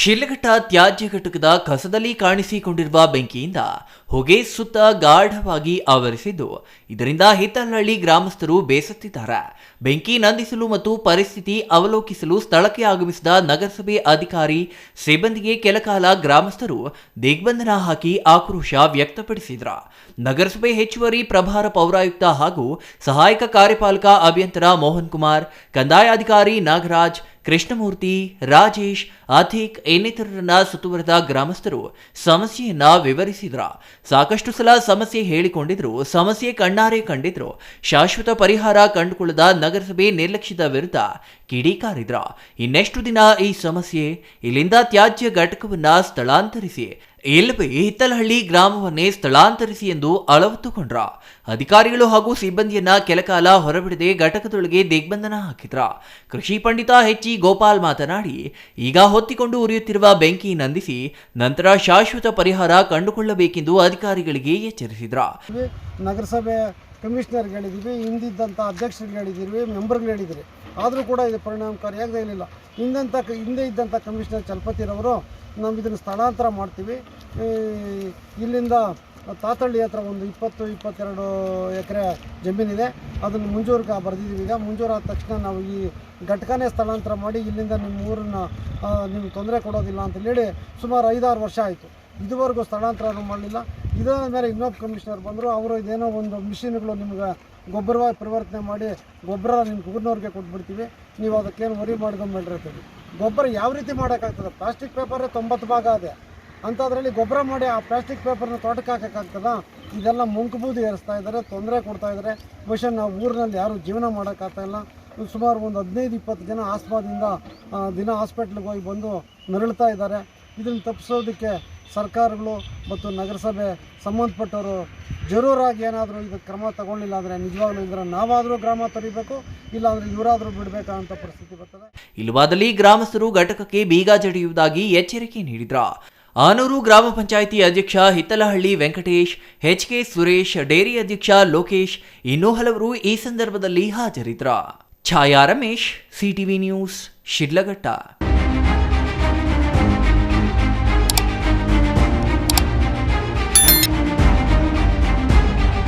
ಶಿಡ್ಲಘಟ್ಟ ತ್ಯಾಜ್ಯ ಘಟಕದ ಕಸದಲ್ಲಿ ಕಾಣಿಸಿಕೊಂಡಿರುವ ಬೆಂಕಿಯಿಂದ ಹೊಗೆ ಸುತ್ತ ಗಾಢವಾಗಿ ಆವರಿಸಿದ್ದು. ಇದರಿಂದ ಹಿತ್ತಲಹಳ್ಳಿ ಗ್ರಾಮಸ್ಥರು ಬೇಸತ್ತಿದ್ದಾರೆ. ಬೆಂಕಿ ನಂದಿಸಲು ಮತ್ತು ಪರಿಸ್ಥಿತಿ ಅವಲೋಕಿಸಲು ಸ್ಥಳಕ್ಕೆ ಆಗಮಿಸಿದ ನಗರಸಭೆ ಅಧಿಕಾರಿ ಸಿಬ್ಬಂದಿಗೆ ಕೆಲಕಾಲ ಗ್ರಾಮಸ್ಥರು ದಿಗ್ಬಂಧನ ಹಾಕಿ ಆಕ್ರೋಶ ವ್ಯಕ್ತಪಡಿಸಿದ್ರ. ನಗರಸಭೆ ಹೆಚ್ಚುವರಿ ಪ್ರಭಾರ ಪೌರಾಯುಕ್ತ ಹಾಗೂ ಸಹಾಯಕ ಕಾರ್ಯಪಾಲಕ ಅಭಿಯಂತರ ಮೋಹನ್ ಕುಮಾರ್, ಕಂದಾಯಾಧಿಕಾರಿ ನಾಗರಾಜ್ ಕೃಷ್ಣಮೂರ್ತಿ, ರಾಜೇಶ್ ಅಥಿಕ್ ಇನ್ನಿತರರನ್ನ ಸುತ್ತುವರೆದ ಗ್ರಾಮಸ್ಥರು ಸಮಸ್ಯೆಯನ್ನ ವಿವರಿಸಿದ್ರ. ಸಾಕಷ್ಟು ಸಲ ಸಮಸ್ಯೆ ಹೇಳಿಕೊಂಡಿದ್ರು, ಸಮಸ್ಯೆ ಕಣ್ಣಾರೆ ಕಂಡಿದ್ರು. ಶಾಶ್ವತ ಪರಿಹಾರ ಕಂಡುಕೊಳ್ಳದ ನಗರಸಭೆ ನಿರ್ಲಕ್ಷ್ಯದ ವಿರುದ್ಧ ಕಿಡಿಕಾರಿದ್ರ ಇನ್ನೆಷ್ಟು ದಿನ ಈ ಸಮಸ್ಯೆ? ಇಲ್ಲಿಂದ ತ್ಯಾಜ್ಯ ಘಟಕವನ್ನ ಸ್ಥಳಾಂತರಿಸಿ ಇಲ್ಲವೇ ಹಿತ್ತಲಹಳ್ಳಿ ಗ್ರಾಮವನ್ನೇ ಸ್ಥಳಾಂತರಿಸಿ ಎಂದು ಅಳವತ್ತುಕೊಂಡ್ರ. ಅಧಿಕಾರಿಗಳು ಹಾಗೂ ಸಿಬ್ಬಂದಿಯನ್ನ ಕೆಲಕಾಲ ಹೊರಬಿಡದೆ ಘಟಕದೊಳಗೆ ದಿಗ್ಬಂಧನ ಹಾಕಿದ್ರ. ಕೃಷಿ ಪಂಡಿತ ಹೆಚ್ಚಿ ಗೋಪಾಲ್ ಮಾತನಾಡಿ, ಈಗ ಹೊತ್ತಿಕೊಂಡು ಉರಿಯುತ್ತಿರುವ ಬೆಂಕಿ ನಂದಿಸಿ ನಂತರ ಶಾಶ್ವತ ಪರಿಹಾರ ಕಂಡುಕೊಳ್ಳಬೇಕೆಂದು ಅಧಿಕಾರಿಗಳಿಗೆ ಎಚ್ಚರಿಸಿದ್ರ. ನಗರಸಭೆ ಕಮಿಷನರ್ಗಳಿದ್ದೀವಿ ಹಿಂದಿದ್ದಂಥ ಅಧ್ಯಕ್ಷರುಗಳಿದ್ದೀವಿ ಹೇಳಿದ್ದೀವಿ ಮೆಂಬರ್ಗಳು ಹೇಳಿದ್ದೀರಿ ಆದರೂ ಕೂಡ ಇದು ಪರಿಣಾಮಕಾರಿಯಾಗದೇ ಇರಲಿಲ್ಲ ಹಿಂದಂಥ ಹಿಂದೆ ಇದ್ದಂಥ ಕಮಿಷನರ್ ಚಲಪತಿರವರು ನಾವು ಇದನ್ನು ಸ್ಥಳಾಂತರ ಮಾಡ್ತೀವಿ. ಇಲ್ಲಿಂದ ತಾತಳ್ಳಿ ಹತ್ರ ಒಂದು ಇಪ್ಪತ್ತು, ಇಪ್ಪತ್ತೆರಡು ಎಕರೆ ಜಮೀನಿದೆ. ಅದನ್ನು ಮುಂಜೂರಿಗೆ ಬರೆದಿದ್ದೀವಿ. ಈಗ ಮುಂಜೂರಾದ ತಕ್ಷಣ ನಾವು ಈ ಘಟಕನೇ ಸ್ಥಳಾಂತರ ಮಾಡಿ ಇಲ್ಲಿಂದ ನಿಮ್ಮ ಊರನ್ನ ನಿಮ್ಗೆ ತೊಂದರೆ ಕೊಡೋದಿಲ್ಲ ಅಂತ ಹೇಳಿ ಸುಮಾರು ಐದಾರು ವರ್ಷ ಆಯಿತು. ಇದುವರೆಗೂ ಸ್ಥಳಾಂತರ ಮಾಡಲಿಲ್ಲ. ಇದಾದ ಮೇಲೆ ಇನ್ನೊಬ್ಬ ಕಮಿಷನರ್ ಬಂದರು. ಅವರು ಇದೇನೋ ಒಂದು ಮಿಷಿನ್ಗಳು ನಿಮ್ಗೆ ಗೊಬ್ಬರವಾಗಿ ಪರಿವರ್ತನೆ ಮಾಡಿ ಗೊಬ್ಬರ ನಿಮ್ಮ ಊರಿನವ್ರಿಗೆ ಕೊಟ್ಬಿಡ್ತೀವಿ. ನೀವು ಅದಕ್ಕೇನು ವರಿ ಮಾಡ್ಕೊಂಬೇಡ್ರಿ ಅಂತೀವಿ ಗೊಬ್ಬರ ಯಾವ ರೀತಿ ಮಾಡೋಕ್ಕಾಗ್ತದೆ? ಪ್ಲಾಸ್ಟಿಕ್ ಪೇಪರೇ ತೊಂಬತ್ತು ಭಾಗ ಇದೆ ಅಂಥದ್ರಲ್ಲಿ ಗೊಬ್ಬರ ಮಾಡಿ ಆ ಪ್ಲಾಸ್ಟಿಕ್ ಪೇಪರ್ನ ತೋಟಕ್ಕೆ ಹಾಕೋಕ್ಕಾಗ್ತದ? ಇದೆಲ್ಲ ಮುಂಕುಬೂದು ಏರಿಸ್ತಾ ಇದ್ದಾರೆ, ತೊಂದರೆ ಕೊಡ್ತಾ ಇದ್ದಾರೆ. ಬಹುಶಃ ನಾವು ಊರಿನಲ್ಲಿ ಯಾರೂ ಜೀವನ ಮಾಡೋಕ್ಕಾಗ್ತಾಯಿಲ್ಲ ಸುಮಾರು ಒಂದು ಹದಿನೈದು, ಇಪ್ಪತ್ತು ಜನ ಆಸ್ಪಾದಿಂದ ದಿನ ಹಾಸ್ಪಿಟ್ಲಿಗೆ ಹೋಗಿ ಬಂದು ನರಳ್ತಾ ಇದ್ದಾರೆ. ಇದನ್ನು ತಪ್ಪಿಸೋದಕ್ಕೆ ಸರ್ಕಾರಗಳು ಮತ್ತು ನಗರಸಭೆ ಸಂಬಂಧಪಟ್ಟವರು ಜರೂರಾಗಿ ಏನಾದರೂ ಇದಕ್ಕೆ ಕ್ರಮ ತಗೊಳ್ಳಿಲ್ಲ ಅಂದರೆ ನಿಜವಾಗ್ಲೂ ಇದ್ರೆ ನಾವಾದರೂ ಗ್ರಾಮ ತರಿಬೇಕು ಇಲ್ಲಾಂದರೆ ಇವರಾದರೂ ಬಿಡಬೇಕಂತ ಪರಿಸ್ಥಿತಿ ಬರ್ತದೆ. ಇಲ್ಲವಾದಲ್ಲಿ ಗ್ರಾಮಸ್ಥರು ಘಟಕಕ್ಕೆ ಬೀಗ ಜಡಿಯುವುದಾಗಿ ಎಚ್ಚರಿಕೆ ನೀಡಿದ್ರ. ಆನೂರು ಗ್ರಾಮ ಪಂಚಾಯಿತಿ ಅಧ್ಯಕ್ಷ Hittalahalli Venkatesh, H K Suresh, dairy ಅಧ್ಯಕ್ಷ ಲೋಕೇಶ್ ಇನ್ನೂ ಹಲವರು ಈ ಸಂದರ್ಭದಲ್ಲಿ ಹಾಜರಿದ್ರ. ಛಾಯಾ ರಮೇಶ್, ಸಿಟಿವಿ ನ್ಯೂಸ್, ಶಿಡ್ಲಘಟ್ಟ.